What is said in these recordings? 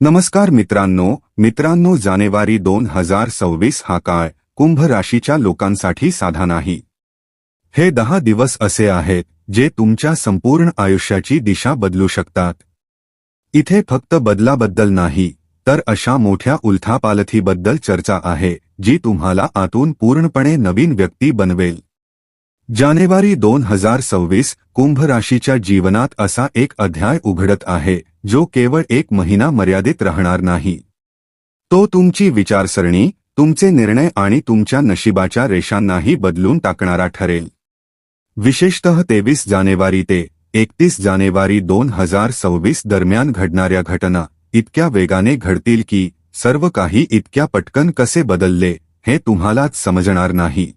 नमस्कार मित्रांनो मित्रांनो जानेवारी दोन हजार सव्वीस हा काळ कुंभ राशीच्या लोकांसाठी साधा नाही. हे दहा दिवस असे आहेत जे तुमच्या संपूर्ण आयुष्याची दिशा बदलू शकतात. इथे फक्त बदलाबद्दल नाही तर अशा मोठ्या उलथापालथीबद्दल चर्चा आहे जी तुम्हाला आतून पूर्णपणे नवीन व्यक्ती बनवेल. जानेवारी दोन हजार सव्वीस कुंभ राशीच्या जीवनात असा एक अध्याय उघडत आहे जो केवळ एक महिना मर्यादित राहणार नाही. तो तुमची विचारसरणी तुमचे निर्णय आणि तुमच्या नशिबाच्या रेषांनाही बदलून टाकणारा ठरेल. विशेषतः तेवीस जानेवारी ते एकतीस जानेवारी दोन हजार सव्वीस दरम्यान घडणाऱ्या घटना इतक्या वेगाने घडतील की सर्व काही इतक्या पटकन कसे बदलले हे तुम्हालाच समजणार नाही.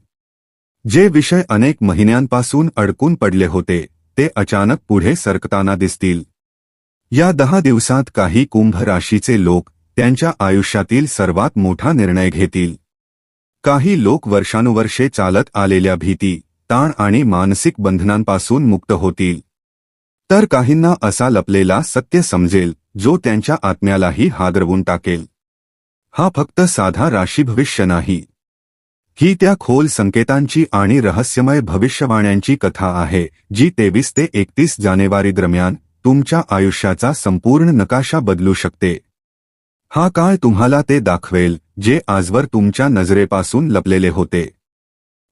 जे विषय अनेक महिन्यांपासून अडकून पडले होते ते अचानक पुढे सरकताना दिसतील. या दहा दिवसात काही कुंभ राशीचे लोक त्यांच्या आयुष्यातील सर्वात मोठा निर्णय घेतील. काही लोक वर्षानुवर्षे चालत आलेल्या भीती ताण आणि मानसिक बंधनांपासून मुक्त होतील. तर काहींना असा लपलेला सत्य समजेल जो त्यांच्या आत्म्यालाही हादरवून टाकेल. हा फक्त साधा राशी भविष्य नाही. ही त्या खोल संकेतांची आणि रहस्यमय भविष्यवाण्यांची कथा आहे जी तेवीस ते एकतीस जानेवारी दरम्यान तुमच्या आयुष्याचा संपूर्ण नकाशा बदलू शकते. हा काळ तुम्हाला ते दाखवेल जे आजवर तुमच्या नजरेपासून लपलेले होते.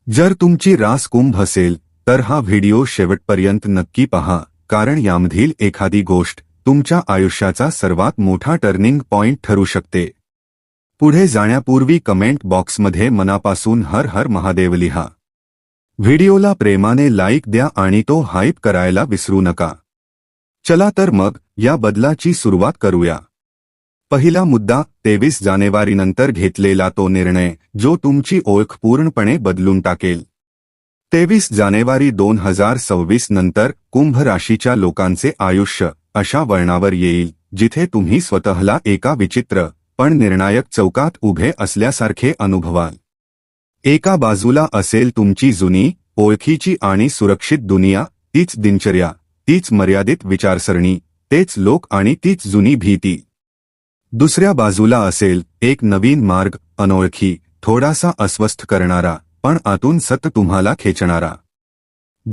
जर तुमची रास कुंभ असेल तर हा व्हिडिओ शेवटपर्यंत नक्की पहा कारण यामधील एखादी गोष्ट तुमच्या आयुष्याचा सर्वात मोठा टर्निंग पॉइंट ठरू शकते. पुढे जाण्यापूर्वी कमेंट बॉक्समध्ये मनापासून हर हर महादेव लिहा. व्हिडिओला प्रेमाने लाईक द्या आणि तो हाईप करायला विसरू नका. चला तर मग या बदलाची सुरुवात करूया. पहिला मुद्दा तेवीस जानेवारीनंतर घेतलेला तो निर्णय जो तुमची ओळख पूर्णपणे बदलून टाकेल. तेवीस जानेवारी दोन हजार सव्वीस नंतर कुंभ राशीच्या लोकांचे आयुष्य अशा वळणावर येईल जिथे तुम्ही स्वतःला एका विचित्र पण निर्णायक चौकात उभे असल्यासारखे अनुभवाल. एका बाजूला असेल तुमची जुनी ओळखीची आणि सुरक्षित दुनिया तीच दिनचर्या. तीच मर्यादित विचारसरणी तेच लोक आणि तीच जुनी भीती. दुसऱ्या बाजूला असेल एक नवीन मार्ग अनोळखी थोडासा अस्वस्थ करणारा पण आतून सत तुम्हाला खेचणारा.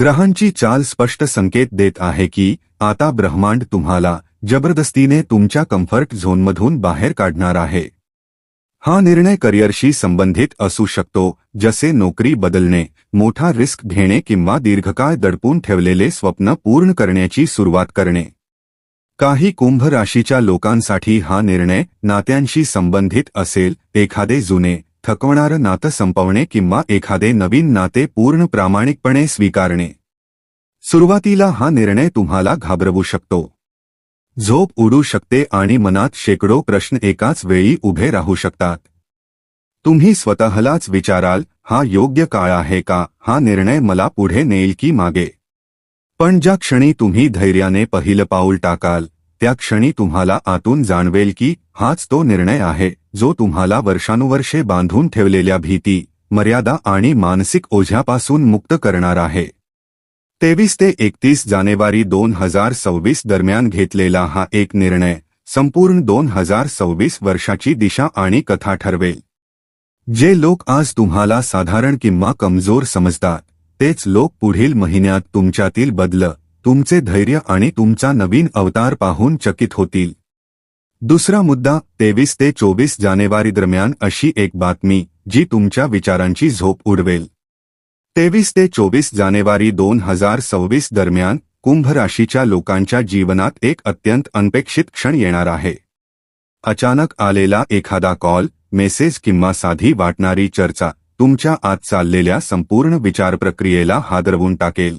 ग्रहांची चाल स्पष्ट संकेत देत आहे की आता ब्रह्मांड तुम्हाला जबरदस्तीने तुमच्या कम्फर्ट झोनमधून बाहेर काढणार आहे. हा निर्णय करिअरशी संबंधित असू शकतो जसे नोकरी बदलणे मोठा रिस्क घेणे किंवा दीर्घकाळ दडपून ठेवलेले स्वप्न पूर्ण करण्याची सुरुवात करणे. काही कुंभ राशीच्या लोकांसाठी हा निर्णय नात्यांशी संबंधित असेल एखादे जुने थकवणारं नातं संपवणे किंवा एखादे नवीन नाते पूर्ण प्रामाणिकपणे स्वीकारणे. सुरुवातीला हा निर्णय तुम्हाला घाबरवू शकतो. झोप उडू शकते आणि मनात शेकडो प्रश्न एकाच वेळी उभे राहू शकतात. तुम्ही स्वतःलाच विचाराल हा योग्य काळ आहे का? हा निर्णय मला पुढे नेईल की मागे? पण ज्या क्षणी तुम्ही धैर्याने पहिलं पाऊल टाकाल त्या क्षणी तुम्हाला आतून जाणवेल की हाच तो निर्णय आहे जो तुम्हाला वर्षानुवर्षे बांधून ठेवलेल्या भीती मर्यादा आणि मानसिक ओझ्यापासून मुक्त करणार आहे. तेवीस ते एकतीस जानेवारी दोन हजार सव्वीस दरम्यान घेतलेला हा एक निर्णय संपूर्ण दोन हजार सव्वीस वर्षाची दिशा आणि कथा ठरवेल. जे लोक आज तुम्हाला साधारण किंवा कमजोर समजतात तेच लोक पुढील महिन्यात तुमच्यातील बदल तुमचे धैर्य आणि तुमचा नवीन अवतार पाहून चकित होतील. दुसरा मुद्दा तेवीस ते चोवीस जानेवारी दरम्यान अशी एक बातमी जी तुमच्या विचारांची झोप उडवेल. तेवीस ते चोवीस जानेवारी दोन हजार सव्वीस दरम्यान कुंभ राशीच्या लोकांच्या जीवनात एक अत्यंत अनपेक्षित क्षण येणार आहे. अचानक आलेला एखादा कॉल मेसेज किंवा साधी वाटणारी चर्चा तुमच्या आत चाललेल्या संपूर्ण विचार प्रक्रियेला हादरवून टाकेल.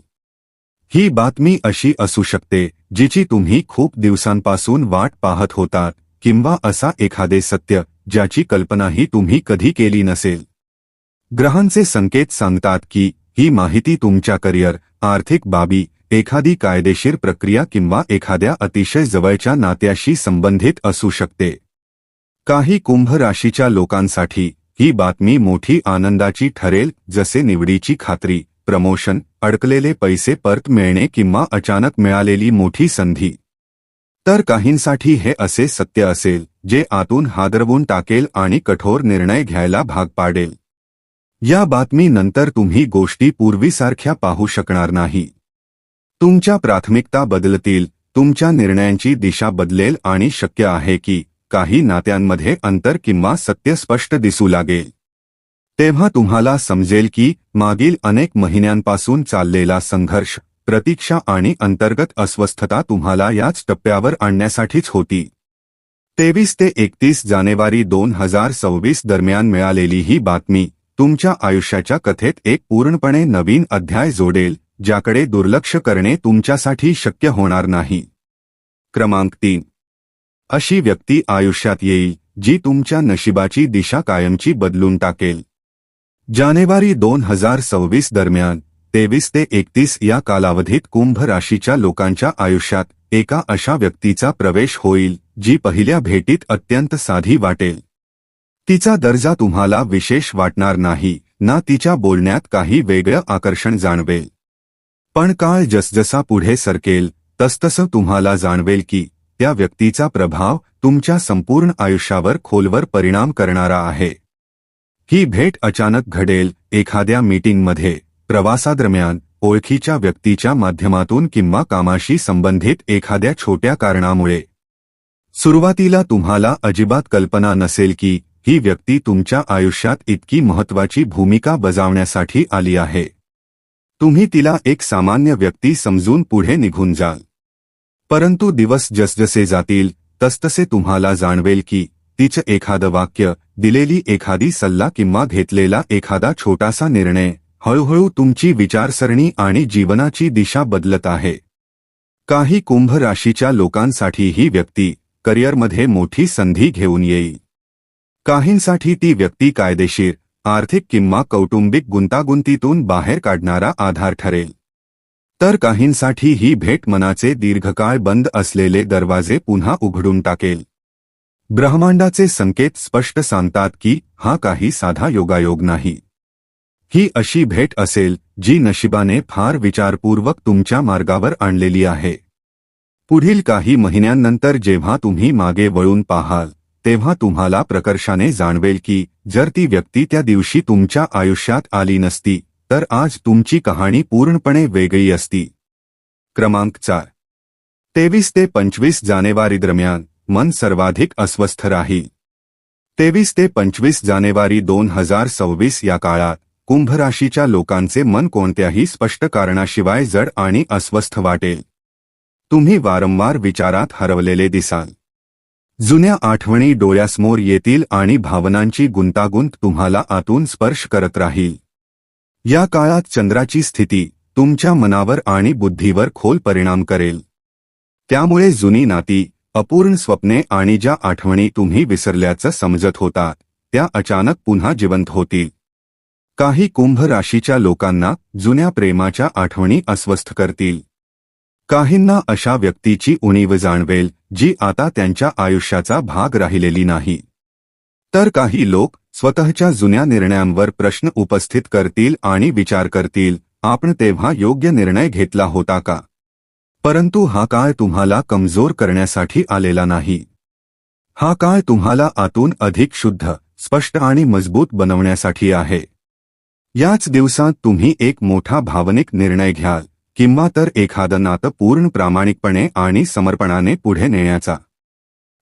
ही बातमी अशी असू शकते जिची तुम्ही खूप दिवसांपासून वाट पाहत होतात किंवा असा एखादे सत्य ज्याची कल्पनाही तुम्ही कधी केली नसेल. ग्रहांचे संकेत सांगतात की ही माहिती तुमच्या करिअर आर्थिक बाबी एखादी कायदेशीर प्रक्रिया किंवा एखाद्या अतिशय जवळच्या नात्याशी संबंधित असू शकते. काही कुंभ राशीच्या लोकांसाठी ही बातमी मोठी आनंदाची ठरेल जसे निवडीची खात्री प्रमोशन अडकलेले पैसे परत मिळणे किंवा अचानक मिळालेली मोठी संधी. तर काहींसाठी हे असे सत्य असेल जे आतून हादरवून टाकेल आणि कठोर निर्णय घ्यायला भाग पाडेल. या बातमीनंतर तुम्ही गोष्टी पूर्वीसारख्या पाहू शकणार नाही. तुमच्या प्राथमिकता बदलतील तुमच्या निर्णयांची दिशा बदलेल आणि शक्य आहे की काही नात्यांमध्ये अंतर किंवा सत्य स्पष्ट दिसू लागेल. तेव्हा तुम्हाला समजेल की मागील अनेक महिन्यांपासून चाललेला संघर्ष प्रतीक्षा आणि अंतर्गत अस्वस्थता तुम्हाला याच टप्प्यावर आणण्यासाठीच होती. तेवीस ते एकतीस जानेवारी दोन हजार सव्वीस दरम्यान मिळालेली ही बातमी तुमच्या आयुष्याच्या कथेत एक पूर्णपणे नवीन अध्याय जोडेल ज्याकडे दुर्लक्ष करणे तुमच्यासाठी शक्य होणार नाही. क्रमांक तीन. अशी व्यक्ती आयुष्यात येईल जी तुमच्या नशिबाची दिशा कायमची बदलून टाकेल. जानेवारी दोन हजार सव्वीस दरम्यान तेवीस ते एकतीस या कालावधीत कुंभ राशीच्या लोकांच्या आयुष्यात एका अशा व्यक्तीचा प्रवेश होईल जी पहिल्या भेटीत अत्यंत साधी वाटेल. तिचा दर्जा तुम्हाला विशेष वाटणार नाही ना तिच्या बोलण्यात काही वेगळं आकर्षण जाणवेल. पण काळ जसजसा पुढे सरकेल तसतसं तुम्हाला जाणवेल की त्या व्यक्तीचा प्रभाव तुमच्या संपूर्ण आयुष्यावर खोलवर परिणाम करणारा आहे. ही भेट अचानक घडेल एखाद्या मीटिंगमध्ये प्रवासादरम्यान ओळखीच्या व्यक्तीच्या माध्यमातून किंवा कामाशी संबंधित एखाद्या छोट्या कारणामुळे. सुरुवातीला तुम्हाला अजिबात कल्पना नसेल की ही व्यक्ती तुमच्या आयुष्यात इतकी महत्वाची भूमिका बजावण्यासाठी आली आहे. तुम्ही तिला एक सामान्य व्यक्ती समजून पुढे निघून जाल. परंतु दिवस जसजसे जातील तसतसे तुम्हाला जाणवेल की तिचं एखादं वाक्य दिलेली एखादी सल्ला किंवा घेतलेला एखादा छोटासा निर्णय हळूहळू तुमची विचारसरणी आणि जीवनाची दिशा बदलत आहे. काही कुंभ राशीच्या लोकांसाठी ही व्यक्ती करिअरमध्ये मोठी संधी घेऊन येईल. काहींसाठी ती व्यक्ती कायदेशीर आर्थिक किंवा कौटुंबिक गुंतागुंतीतून बाहेर काढणारा आधार ठरेल. तर काहींसाठी ही भेट मनाचे दीर्घकाळ बंद असलेले दरवाजे पुन्हा उघडून टाकेल. ब्रह्मांडाचे संकेत स्पष्ट सांगतात की हा काही साधा योगायोग नाही. ही अशी भेट असेल जी नशिबाने फार विचारपूर्वक तुमच्या मार्गावर आणलेली आहे. पुढील काही महिन्यांनंतर जेव्हा तुम्ही मागे वळून पाहाल तेव्हा तुम्हाला प्रकर्षाने जाणवेल की जर ती व्यक्ती त्या दिवशी तुमच्या आयुष्यात आली नसती तर आज तुमची कहाणी पूर्णपणे वेगळी असती. क्रमांक चार. तेवीस ते पंचवीस जानेवारी दरम्यान मन सर्वाधिक अस्वस्थ राहील. तेवीस ते पंचवीस जानेवारी दोन हजार सव्वीस या काळात कुंभराशीच्या लोकांचे मन कोणत्याही स्पष्ट कारणाशिवाय जड आणि अस्वस्थ वाटेल. तुम्ही वारंवार विचारात हरवलेले दिसाल. जुन्या आठवणी डोळ्यासमोर येतील आणि भावनांची गुंतागुंत तुम्हाला आतून स्पर्श करत राहील. या काळात चंद्राची स्थिती तुमच्या मनावर आणि बुद्धीवर खोल परिणाम करेल. त्यामुळे जुनी नाती अपूर्ण स्वप्ने आणि ज्या आठवणी तुम्ही विसरल्याचं समजत होता त्या अचानक पुन्हा जिवंत होतील. काही कुंभ राशीच्या लोकांना जुन्या प्रेमाच्या आठवणी अस्वस्थ करतील. काहींना अशा व्यक्तीची उणीव जाणवेल जी आता त्यांच्या आयुष्याचा भाग राहिलेली नाही. तर काही लोक स्वतःच्या जुन्या निर्णयांवर प्रश्न उपस्थित करतील आणि विचार करतील आपण तेव्हा योग्य निर्णय घेतला होता का? परंतु हा काळ तुम्हाला कमजोर करण्यासाठी आलेला नाही. हा काळ तुम्हाला आतून अधिक शुद्ध स्पष्ट आणि मजबूत बनवण्यासाठी आहे. याच दिवसात तुम्ही एक मोठा भावनिक निर्णय घ्याल. किंवा तर एखादं नातं पूर्ण प्रामाणिकपणे आणि समर्पणाने पुढे नेण्याचा.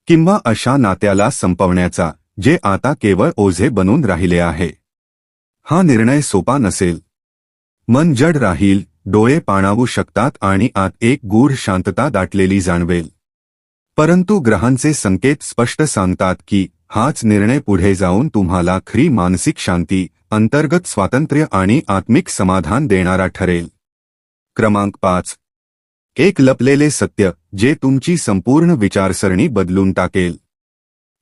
किंवा अशा नात्याला संपवण्याचा जे आता केवळ ओझे बनून राहिले आहे. हा निर्णय सोपा नसेल. मन जड राहील डोळे पाणावू शकतात आणि आत एक गूढ शांतता दाटलेली जाणवेल. परंतु ग्रहांचे संकेत स्पष्ट सांगतात की हाच निर्णय पुढे जाऊन तुम्हाला खरी मानसिक शांती अंतर्गत स्वातंत्र्य आणि आत्मिक समाधान देणारा ठरेल. क्रमांक पाच. एक लपलेले सत्य जे तुमची संपूर्ण विचारसरणी बदलून टाकेल.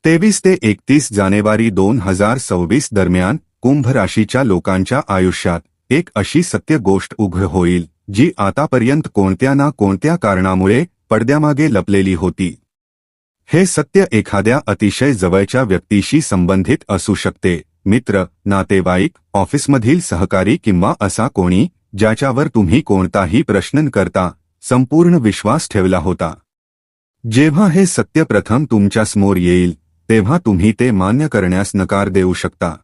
तेवीस ते एकतीस जानेवारी दोन हजार सव्वीस दरम्यान कुंभ राशीच्या लोकांच्या आयुष्यात एक अशी सत्य गोष्ट उघड होईल जी आतापर्यंत कोणत्या ना कोणत्या कारणामुळे पडद्यामागे लपलेली होती. हे सत्य एखाद्या अतिशय जवळच्या व्यक्तीशी संबंधित असू शकते मित्र नातेवाईक ऑफिसमधील सहकारी किंवा असा कोणी ज्याच्यावर तुम्ही कोणताही प्रश्न करता संपूर्ण विश्वास ठेवला होता. जेव्हा हे सत्य प्रथम तुमच्यासमोर येईल तेव्हा तुम्ही ते मान्य करण्यास नकार देऊ शकता.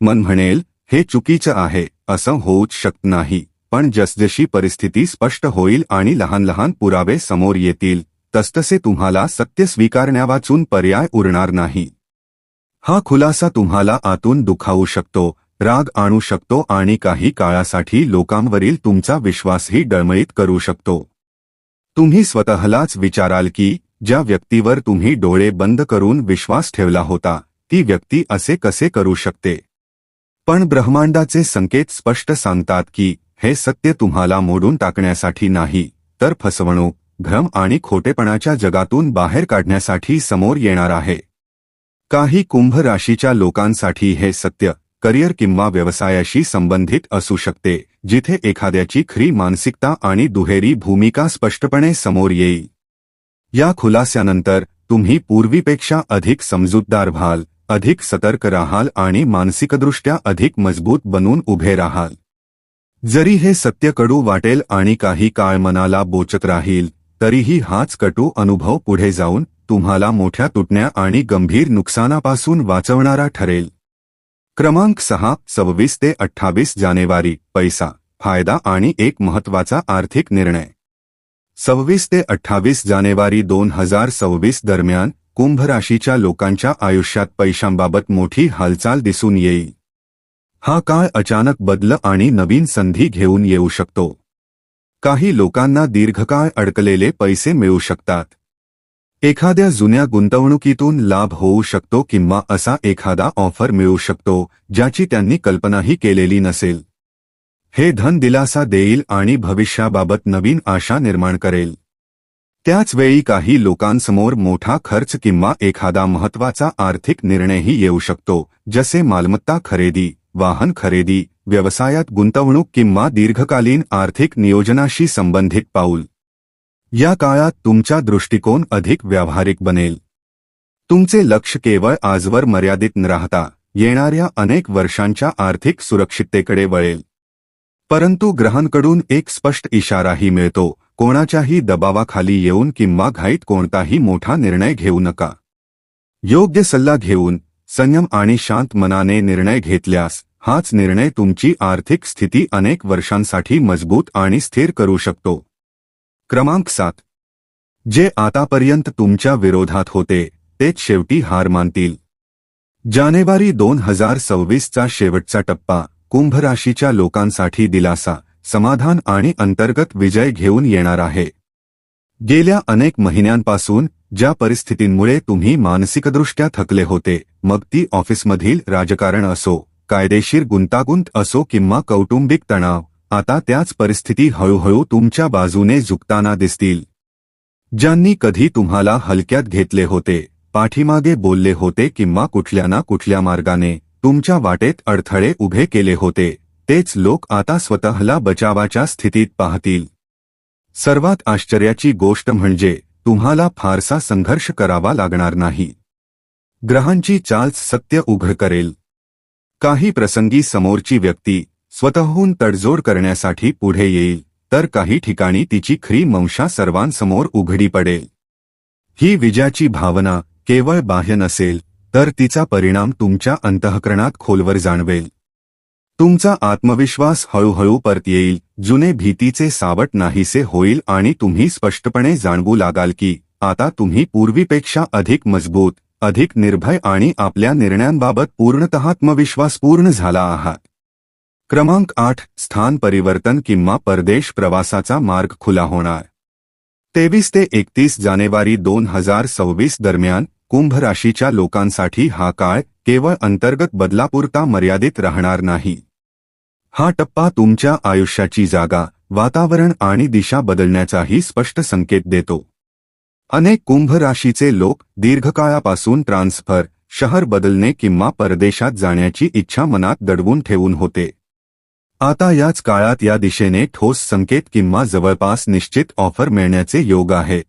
मन म्हणेल हे चुकीचं आहे असं होऊच शकत नाही पण जसजशी परिस्थिती स्पष्ट होईल आणि लहान लहान पुरावे समोर येतील तसतसे तुम्हाला सत्य स्वीकारण्यावाचून पर्याय उरणार नाही. हा खुलासा तुम्हाला आतून दुखावू शकतो राग आणू शकतो आणि काही काळासाठी लोकांवरील तुमचा विश्वासही डळमळीत करू शकतो. तुम्ही स्वतःलाच विचाराल की ज्या व्यक्तीवर तुम्ही डोळे बंद करून विश्वास ठेवला होता ती व्यक्ती असे कसे करू शकते? पण ब्रह्मांडाचे संकेत स्पष्ट सांगतात की हे सत्य तुम्हाला मोडून टाकण्यासाठी नाही तर फसवणूक भ्रम आणि खोटेपणाच्या जगातून बाहेर काढण्यासाठी समोर येणार आहे. काही कुंभ राशीच्या लोकांसाठी हे सत्य करिअर किंवा व्यवसायाशी संबंधित असू शकते जिथे एखाद्याची खरी मानसिकता आणि दुहेरी भूमिका स्पष्टपणे समोर येईल. या खुलास्यानंतर तुम्ही पूर्वीपेक्षा अधिक समजूतदार व्हाल अधिक सतर्क राहाल आणि मानसिकदृष्ट्या अधिक मजबूत बनून उभे राहाल. जरी हे सत्य कडू वाटेल आणि काही काळ मनाला बोचत राहील तरीही हाच कटू अनुभव पुढे जाऊन तुम्हाला मोठ्या तुटण्या आणि गंभीर नुकसानापासून वाचवणारा ठरेल. क्रमांक सहा सव्वीस ते अठ्ठावीस जानेवारी पैसा फायदा आणि एक महत्त्वाचा आर्थिक निर्णय. सव्वीस ते अठ्ठावीस जानेवारी दोन हजार सव्वीस दरम्यान कुंभ राशीच्या लोकांच्या आयुष्यात पैशांबाबत मोठी हालचाल दिसून येईल. हा काळ अचानक बदल आणि नवीन संधी घेऊन येऊ शकतो. काही लोकांना दीर्घकाळ अडकलेले पैसे मिळू शकतात. एखाद्या जुन्या गुंतवणुकीतून लाभ होऊ शकतो किंवा असा एखादा ऑफर मिळू शकतो ज्याची त्यांनी कल्पनाही केलेली नसेल. हे धन दिलासा देईल आणि भविष्याबाबत नवीन आशा निर्माण करेल. त्याच वेळी काही लोकांसमोर मोठा खर्च किंवा एखादा महत्त्वाचा आर्थिक निर्णयही येऊ शकतो जसे मालमत्ता खरेदी वाहन खरेदी व्यवसायात गुंतवणूक किंवा दीर्घकालीन आर्थिक नियोजनाशी संबंधित पाऊल. या काळात तुमचा दृष्टिकोन अधिक व्यावहारिक बनेल. तुमचे लक्ष केवळ आजवर मर्यादित न राहता येणाऱ्या अनेक वर्षांच्या आर्थिक सुरक्षिततेकडे वळेल. परंतु ग्रहांकडून एक स्पष्ट इशाराही मिळतो कोणाच्याही दबावाखाली येऊन किंवा घाईत कोणताही मोठा निर्णय घेऊ नका. योग्य सल्ला घेऊन संयम आणि शांत मनाने निर्णय घेतल्यास हाच निर्णय तुमची आर्थिक स्थिती अनेक वर्षांसाठी मजबूत आणि स्थिर करू शकतो. क्रमांक सात. जे आतापर्यंत तुमच्या विरोधात होते तेच शेवटी हार मानतील. जानेवारी दोन हजार सव्वीसचा शेवटचा टप्पा कुंभ राशीच्या लोकांसाठी दिलासा समाधान आणि अंतर्गत विजय घेऊन येणार आहे. गेल्या अनेक महिन्यांपासून ज्या परिस्थितींमुळे तुम्ही मानसिकदृष्ट्या थकले होते मग ती ऑफिसमधील राजकारण असो कायदेशीर गुंतागुंत असो किंवा कौटुंबिक तणाव आता त्याच परिस्थिती हळूहळू तुमच्या बाजूने झुकताना दिसतील. ज्यांनी कधी तुम्हाला हलक्यात घेतले होते पाठीमागे बोलले होते किंवा कुठल्या ना कुठल्या मार्गाने तुमच्या वाटेत अडथळे उभे केले होते तेच लोक आता स्वतःला बचावाच्या स्थितीत पाहतील. सर्वात आश्चर्याची गोष्ट म्हणजे तुम्हाला फारसा संघर्ष करावा लागणार नाही. ग्रहांची चाल सत्य उघड करेल. काही प्रसंगी समोरची व्यक्ती स्वतःहून तडजोड करण्यासाठी पुढे येईल. तर काही ठिकाणी तिची खरी मंशा सर्वांसमोर उघडी पडेल. ही विजयाची भावना केवळ बाह्य नसेल तर तिचा परिणाम तुमच्या अंतःकरणात खोलवर जाणवेल. तुमचा आत्मविश्वास हळूहळू परत येईल जुने भीतीचे सावट नाहीसे होईल आणि तुम्ही स्पष्टपणे जाणवू लागाल की आता तुम्ही पूर्वीपेक्षा अधिक मजबूत अधिक निर्भय आणि आपल्या निर्णयांबाबत पूर्णतः आत्मविश्वासपूर्ण झाला आहात. क्रमांक आठ स्थान परिवर्तन किंवा परदेश प्रवासाचा मार्ग खुला होणार. तेवीस ते एकतीस जानेवारी दोन हजार सव्वीस दरम्यान कुंभ राशीच्या लोकांसाठी हा काळ केवळ अंतर्गत बदलापुरता मर्यादित राहणार नाही. हा टप्पा तुमच्या आयुष्याची जागा वातावरण आणि दिशा बदलण्याचाही स्पष्ट संकेत देतो. अनेक कुंभ राशीचे लोक दीर्घकाळापासून ट्रान्सफर शहर बदलणे किंवा परदेशात जाण्याची इच्छा मनात दडवून ठेवून होते. आता याच काळात या दिशेने ठोस संकेत किंवा जवळपास निश्चित ऑफर मिळण्याचे योग आहेत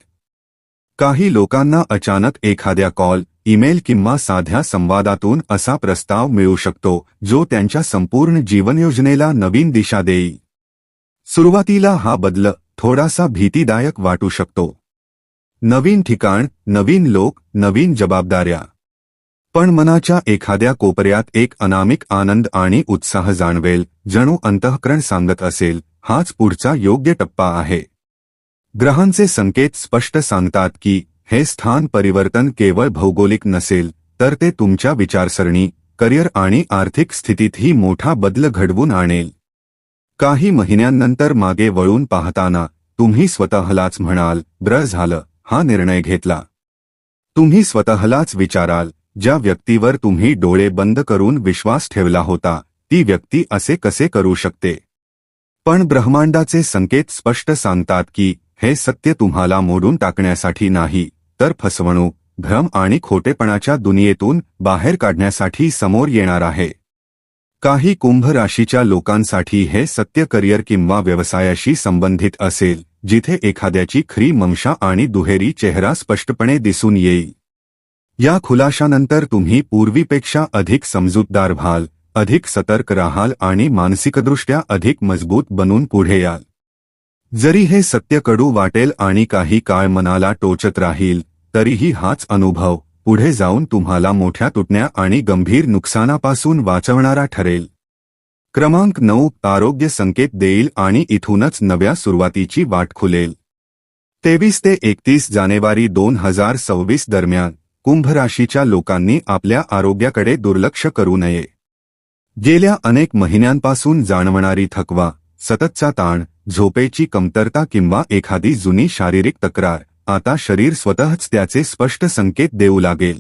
काही लोकांना अचानक एखाद्या कॉल ईमेल किंवा साध्या संवादातून असा प्रस्ताव मिळू शकतो जो त्यांच्या संपूर्ण जीवनयोजनेला नवीन दिशा देई सुरुवातीला हा बदल थोडासा भीतीदायक वाटू शकतो. नवीन ठिकाण नवीन लोक नवीन जबाबदाऱ्या. पण मनाच्या एखाद्या कोपऱ्यात एक अनामिक आनंद आणि उत्साह जाणवेल जणू अंतःकरण सांगत असेल हाच पुढचा योग्य टप्पा आहे. ग्रहांचे संकेत स्पष्ट सांगतात की हे स्थान परिवर्तन केवळ भौगोलिक नसेल तर ते तुमच्या विचारसरणी करिअर आणि आर्थिक स्थितीतही मोठा बदल घडवून आणेल. काही महिन्यांनंतर मागे वळून पाहताना तुम्ही स्वतःलाच म्हणाल ब्र झालं हा निर्णय घेतला. तुम्ही स्वतःलाच विचाराल ज्या व्यक्तीवर तुम्ही डोळे बंद करून विश्वास ठेवला होता ती व्यक्ती असे कसे करू शकते? पण ब्रह्मांडाचे संकेत स्पष्ट सांगतात की हे सत्य तुम्हाला मोडून टाकण्यासाठी नाही तर फसवणूक भ्रम आणि खोटेपणाच्या दुनियेतून बाहेर काढण्यासाठी समोर येणार आहे. काही कुंभ राशीच्या लोकांसाठी हे सत्य करिअर किंवा व्यवसायाशी संबंधित असेल जिथे एखाद्याची खरी मंशा आणि दुहेरी चेहरा स्पष्टपणे दिसून येईल. या खुलाशानंतर तुम्ही पूर्वीपेक्षा अधिक समजूतदार व्हाल अधिक सतर्क राहाल आणि मानसिकदृष्ट्या अधिक मजबूत बनून पुढे याल. जरी हे सत्य कडू वाटेल आणि काही काळ मनाला टोचत राहील तरीही हाच अनुभव पुढे जाऊन तुम्हाला मोठ्या तुटण्या आणि गंभीर नुकसानापासून वाचवणारा ठरेल. क्रमांक नऊ आरोग्य संकेत देईल आणि इथूनच नव्या सुरुवातीची वाट खुलेल. तेवीस ते एकतीस जानेवारी दोन हजार सव्वीस दरम्यान कुंभ राशीच्या लोकांनी आपल्या आरोग्याकडे दुर्लक्ष करू नये. गेल्या अनेक महिन्यांपासून जाणवणारी थकवा सततचा ताण झोपेची कमतरता किंवा एखादी जुनी शारीरिक तक्रार आता शरीर स्वतःच त्याचे स्पष्ट संकेत देऊ लागेल.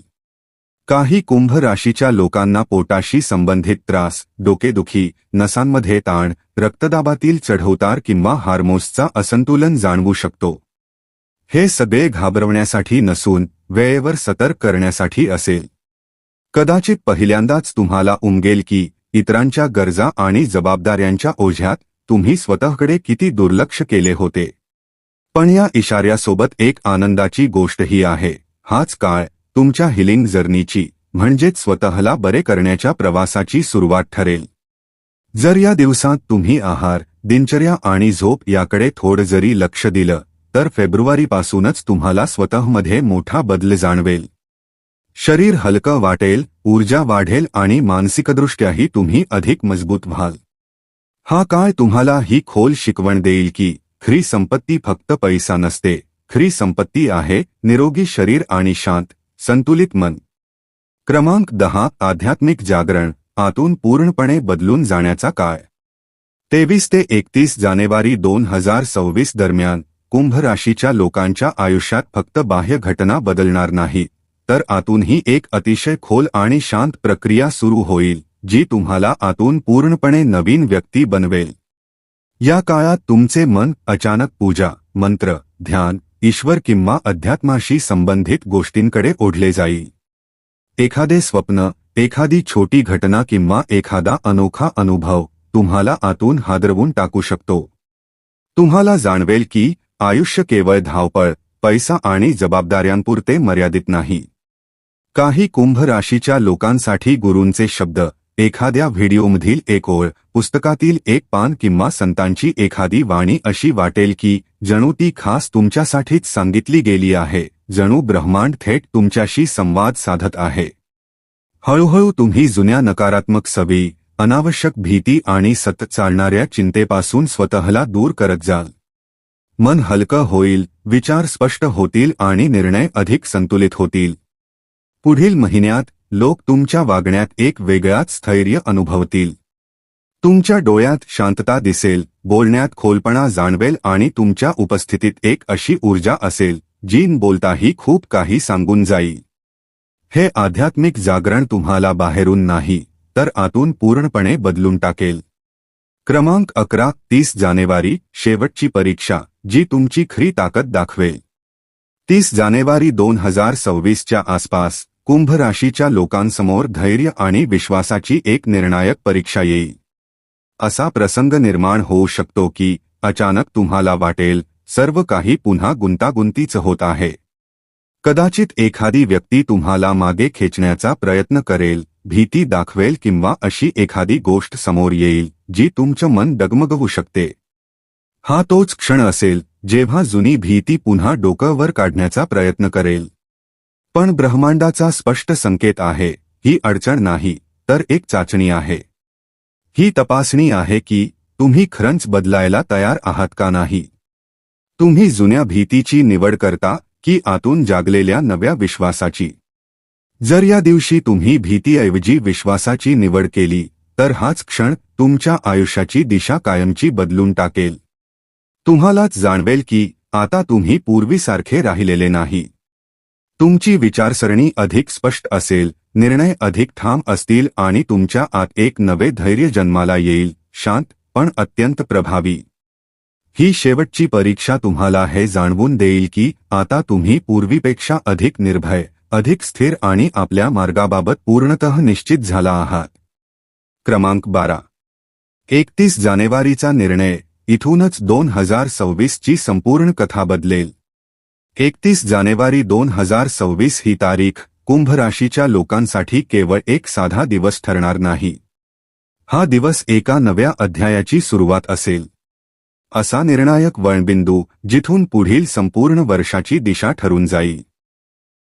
काही कुंभ राशीच्या लोकांना पोटाशी संबंधित त्रास डोकेदुखी नसांमध्ये ताण रक्तदाबातील चढउतार किंवा हार्मोन्सचा असंतुलन जाणवू शकतो. हे सगळे घाबरवण्यासाठी नसून वेळेवर सतर्क करण्यासाठी असेल. कदाचित पहिल्यांदाच तुम्हाला उमगेल की इतरांच्या गरजा आणि जबाबदाऱ्यांच्या ओझ्यात तुम्ही स्वतःकडे किती दुर्लक्ष केले होते. पण या इशाऱ्यासोबत एक आनंदाची गोष्टही आहे. हाच काळ तुमच्या हिलिंग जर्नीची म्हणजेच स्वतःला बरे करण्याच्या प्रवासाची सुरुवात ठरेल. जर या दिवसात तुम्ही आहार दिनचर्या आणि झोप याकडे थोडं जरी लक्ष दिलं तर फेब्रुवारीपासूनच तुम्हाला स्वतःमध्ये मोठा बदल जाणवेल. शरीर हलकं वाटेल ऊर्जा वाढेल आणि मानसिकदृष्ट्याही तुम्ही अधिक मजबूत व्हाल. हा काळ तुम्हाला ही खोल शिकवण देईल की खरी संपत्ती फक्त पैसा नसते खरी संपत्ती आहे निरोगी शरीर आणि शांत संतुलित मन. क्रमांक दहा आध्यात्मिक जागरण आतून पूर्णपणे बदलून जाण्याचा काळ. तेवीस ते एकतीस जानेवारी दोन हजार सव्वीस दरम्यान कुंभ राशीच्या लोकांच्या आयुष्यात फक्त बाह्य घटना बदलणार नाही. तर आतूनही एक अतिशय खोल आणि शांत प्रक्रिया सुरू होईल जी तुम्हाला आतून पूर्णपणे नवीन व्यक्ती बनवेल. या काळात तुमचे मन अचानक पूजा मंत्र ध्यान ईश्वर किंवा अध्यात्माशी संबंधित गोष्टींकडे ओढले जाईल. एखादे स्वप्न एखादी छोटी घटना किंवा एखादा अनोखा अनुभव तुम्हाला आतून हादरवून टाकू शकतो. तुम्हाला जाणवेल की आयुष्य केवळ धावपळ पैसा आणि जबाबदाऱ्यांपुरते मर्यादित नाही. काही कुंभ राशीच्या लोकांसाठी गुरूंचे शब्द एखाद्या व्हिडिओमधील एक ओळ पुस्तकातील एक पान किंवा संतांची एखादी वाणी अशी वाटेल की जणू ती खास तुमच्यासाठीच सांगितली गेली आहे जणू ब्रह्मांड थेट तुमच्याशी संवाद साधत आहे. हळूहळू तुम्ही जुन्या नकारात्मक सवी अनावश्यक भीती आणि सतत चालणाऱ्या चिंतेपासून स्वतःला दूर करत जाल. मन हलकं होईल विचार स्पष्ट होतील आणि निर्णय अधिक संतुलित होतील. पुढील महिन्यात लोक तुमच्या वागण्यात एक वेगळाच स्थैर्य अनुभवतील. तुमच्या डोळ्यात शांतता दिसेल बोलण्यात खोलपणा जाणवेल आणि तुमच्या उपस्थितीत एक अशी ऊर्जा असेल जीन बोलताही खूप काही सांगून जाईल. हे आध्यात्मिक जागरण तुम्हाला बाहेरून नाही तर आतून पूर्णपणे बदलून टाकेल. क्रमांक अकरा तीस जानेवारी शेवटची परीक्षा जी तुमची खरी ताकद दाखवेल. तीस जानेवारी दोन हजार सव्वीसच्या आसपास कुंभ राशीच्या लोकांसमोर धैर्य आणि विश्वासाची एक निर्णायक परीक्षा येईल. असा प्रसंग निर्माण होऊ शकतो की अचानक तुम्हाला वाटेल सर्व काही पुन्हा गुंतागुंतीचं होत आहे. कदाचित एखादी व्यक्ती तुम्हाला मागे खेचण्याचा प्रयत्न करेल भीती दाखवेल किंवा अशी एखादी गोष्ट समोर येईल. जी तुमचं मन डगमगवू शकते. हा तोच क्षण असेल जेव्हा जुनी भीती पुन्हा डोकंवर काढण्याचा प्रयत्न करेल. पण ब्रह्मांडाचा स्पष्ट संकेत आहे ही अडचण नाही तर एक चाचणी आहे. ही तपासणी आहे की तुम्ही खरंच बदलायला तयार आहात का नाही? तुम्ही जुन्या भीतीची निवड करता की आतून जागलेल्या नव्या विश्वासाची? जर या दिवशी तुम्ही भीतीऐवजी विश्वासाची निवड केली तर हाच क्षण तुमच्या आयुष्याची दिशा कायमची बदलून टाकेल. तुम्हालाच जाणवेल की आता तुम्ही पूर्वीसारखे राहिलेले नाही. तुमची विचारसरणी अधिक स्पष्ट असेल निर्णय अधिक ठाम असतील आणि तुमच्या आत एक नवे धैर्य जन्माला येईल शांत पण अत्यंत प्रभावी. ही शेवटची परीक्षा तुम्हाला हे जाणवून देईल की आता तुम्ही पूर्वीपेक्षा अधिक निर्भय अधिक स्थिर आणि आपल्या मार्गाबाबत पूर्णतः निश्चित झाला आहात. क्रमांक बारा. एकतीस जानेवारीचा निर्णय. इथूनच दोन हजार सव्वीसची संपूर्ण कथा बदलेल. एकतीस जानेवारी दोन हजार सव्वीस ही तारीख कुंभ राशीच्या लोकांसाठी केवळ एक साधा दिवस ठरणार नाही. हा दिवस एका नव्या अध्यायाची सुरुवात असेल. असा निर्णायक वळणबिंदू जिथून पुढील संपूर्ण वर्षाची दिशा ठरून जाईल.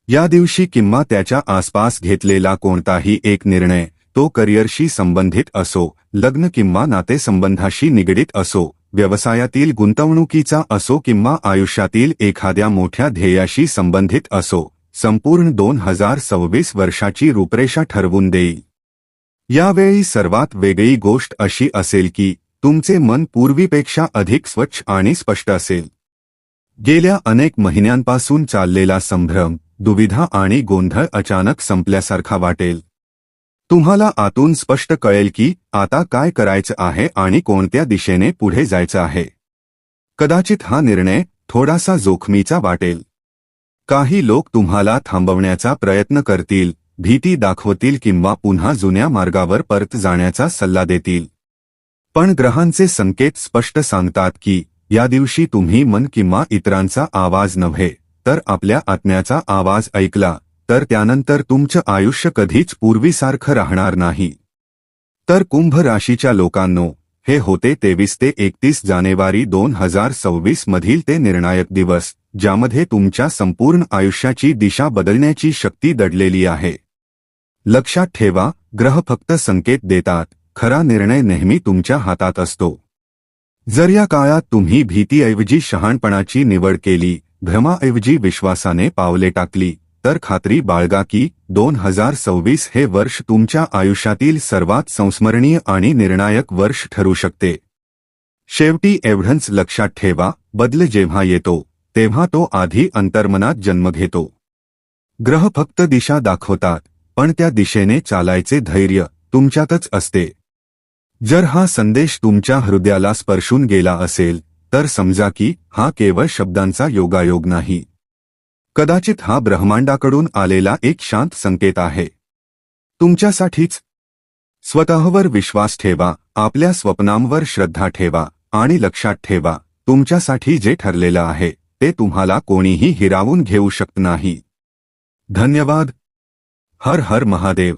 या दिवशी किंवा त्याच्या आसपास घेतलेला कोणताही एक निर्णय तो करिअरशी संबंधित असो लग्न किंवा नातेसंबंधाशी निगडीत असो व्यवसायातील गुंतवणुकीचा असो किंवा आयुष्यातील एखाद्या मोठ्या ध्येयाशी संबंधित असो संपूर्ण दोन हजार सव्वीस वर्षाची रूपरेषा ठरवून देईल यावेळी सर्वात वेगळी गोष्ट अशी असेल की तुमचे मन पूर्वीपेक्षा अधिक स्वच्छ आणि स्पष्ट असेल. गेल्या अनेक महिन्यांपासून चाललेला संभ्रम दुविधा आणि गोंधळ अचानक संपल्यासारखा वाटेल. तुम्हाला आतून स्पष्ट कळेल की आता काय करायचं आहे आणि कोणत्या दिशेने पुढे जायचं आहे. कदाचित हा निर्णय थोडासा जोखमीचा वाटेल. काही लोक तुम्हाला थांबवण्याचा प्रयत्न करतील भीती दाखवतील किंवा पुन्हा जुन्या मार्गावर परत जाण्याचा सल्ला देतील. पण ग्रहांचे संकेत स्पष्ट सांगतात की या दिवशी तुम्ही मन किंवा इतरांचा आवाज नव्हे तर आपल्या आत्म्याचा आवाज ऐकला तर त्यानंतर तुमचं आयुष्य कधीच पूर्वीसारखं राहणार नाही. तर कुंभ राशीच्या लोकांनो हे होते तेवीस ते एकतीस जानेवारी दोन हजार सव्वीस मधील ते निर्णायक दिवस ज्यामध्ये तुमच्या संपूर्ण आयुष्याची दिशा बदलण्याची शक्ती दडलेली आहे. लक्षात ठेवा ग्रह फक्त संकेत देतात खरा निर्णय नेहमी तुमच्या हातात असतो. जर या काळात तुम्ही भीतीऐवजी शहाणपणाची निवड केली भ्रमाऐवजी विश्वासाने पावले टाकली तर खात्री बाळगा की दोन हजार सव्वीस हे वर्ष तुमच्या आयुष्यातील सर्वात संस्मरणीय आणि निर्णायक वर्ष ठरू शकते. शेवटी एवढंच लक्षात ठेवा बदल जेव्हा येतो तेव्हा तो आधी अंतर्मनात जन्म घेतो. ग्रह फक्त दिशा दाखवतात पण त्या दिशेने चालायचे धैर्य तुमच्यातच असते. जर हा संदेश तुमच्या हृदयाला स्पर्शून गेला असेल तर समजा की हा केवळ शब्दांचा योगायोग नाही. कदाचित हा ब्रह्मांडाकडून आलेला एक शांत संकेत आहे. तुमच्यासाठीच. स्वतःवर विश्वास ठेवा आपल्या स्वप्नांवर श्रद्धा ठेवा आणि लक्षात ठेवा तुमच्यासाठी जे ठरलेलं आहे ते तुम्हाला कोणीही हिरावून घेऊ शकत नाही. धन्यवाद. हर हर महादेव.